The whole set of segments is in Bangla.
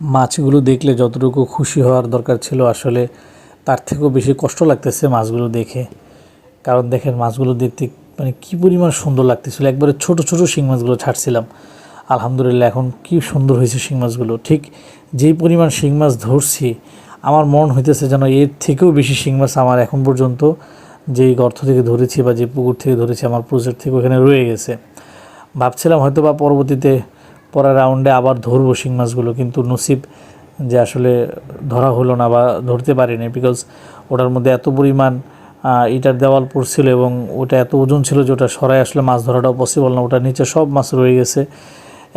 মাছগুলো দেখলে যতটুকু খুশি হওয়ার দরকার ছিল, আসলে তার থেকেও বেশি কষ্ট লাগতেছে মাছগুলো দেখে। কারণ দেখেন, মাছগুলো দেখতে মানে কী পরিমাণ সুন্দর লাগতেছিল। একবারে ছোট ছোট শিং মাছগুলো ছাড়ছিলাম। আলহামদুলিল্লাহ, এখন কি সুন্দর হয়েছে শিং মাছগুলো। ঠিক যেই পরিমাণ শিং মাছ ধরছি, আমার মন হইতেছে যেন এর থেকেও বেশি শিং মাছ আমার এখন পর্যন্ত যেই গর্ত থেকে ধরেছি বা যে পুকুর থেকে ধরেছি, আমার প্রজেক্ট থেকে ওখানে রয়ে গেছে। ভাবছিলাম হয়তো বা পরবর্তীতে পরের রাউন্ডে আবার ধরবো শিং মাছগুলো, কিন্তু নসিব যে আসলে ধরা হলো না বা ধরতে পারিনি বিকজ ওটার মধ্যে এত পরিমাণ ইটার দেওয়াল পড়ছিল এবং ওটা এত ওজন ছিল যে ওটা সরাই আসলে মাছ ধরাটাও পসিবল না ওটার নিচে সব মাছ রয়ে গেছে।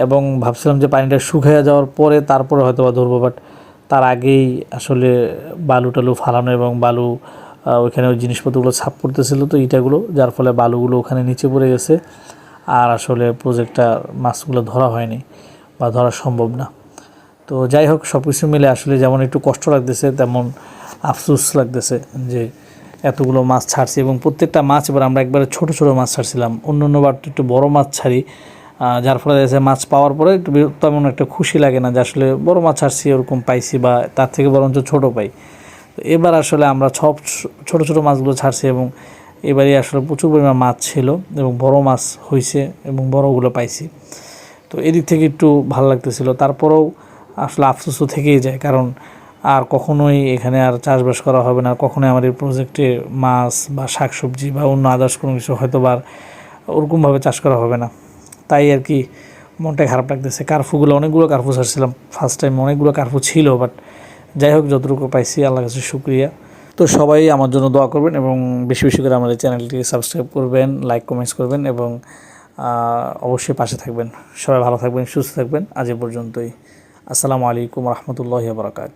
এবং ভাবছিলাম যে পানিটা শুকিয়ে যাওয়ার পরে তারপরে হয়তো বা ধরবো বাট তার আগেই আসলে বালু টালু ফালানো এবং বালু ওইখানে ওই জিনিসপত্রগুলো ছাপ করতেছিল তো ইটাগুলো, যার ফলে বালুগুলো ওখানে নিচে পড়ে গেছে। আর আসলে প্রজেক্টটা মাছগুলো ধরা হয়নি বা ধরা সম্ভব না। তো যাই হোক সব কিছু মিলে আসলে যেমন একটু কষ্ট লাগতেছে, তেমন আফসোস লাগতেছে যে এতগুলো মাছ ছাড়ছি এবং প্রত্যেকটা মাছ এবার আমরা একবারে ছোট ছোট মাছ ছাড়ছিলাম। অন্য অন্যবার তো একটু বড় মাছ ছাড়ি যার ফলে দেখা মাছ পাওয়ার পরে একটু তেমন একটা খুশি লাগে না যে আসলে বড় মাছ ছাড়ছি, ওরকম পাইছি বা তার থেকে বরঞ্চ ছোট পাই। তো এবার আসলে আমরা সব ছোট ছোট মাছগুলো ছাড়ছি এবং এবারে আসলে প্রচুর পরিমাণ মাছ ছিল এবং বড় মাছ হয়েছে এবং বড়গুলো পাইছি। তো এদিক থেকে একটু ভালো লাগতেছিল। তারপরেও আসলে আফসোসও থেকেই যায় কারণ আর কখনোই এখানে আর চাষবাস করা হবে না। কখনোই আমার এই প্রজেক্টে মাছ বা শাকসবজি বা অন্য আদার্স কোনো কিছু হয়তো বা ওরকমভাবে চাষ করা হবে না। তাই আর কি মনটা খারাপ লাগতেছে। কার্ফুগুলো, অনেকগুলো কার্ফু ছাড়ছিলাম। ফার্স্ট টাইম অনেকগুলো কার্ফু ছিল বাট যাই হোক, যতটুকু পাইছি আল্লাহ কাছে শুক্রিয়া। তো সবাই আমার জন্য দোয়া করবেন এবং বেশি বেশি করে আমাদের চ্যানেলটি সাবস্ক্রাইব করবেন লাইক কমেন্টস করবেন এবং অবশ্যই পাশে থাকবেন। সবাই ভালো থাকবেন, সুস্থ থাকবেন। আজ এ পর্যন্তই। আসসালামু আলাইকুম রহমতুল্লাহ বারকাত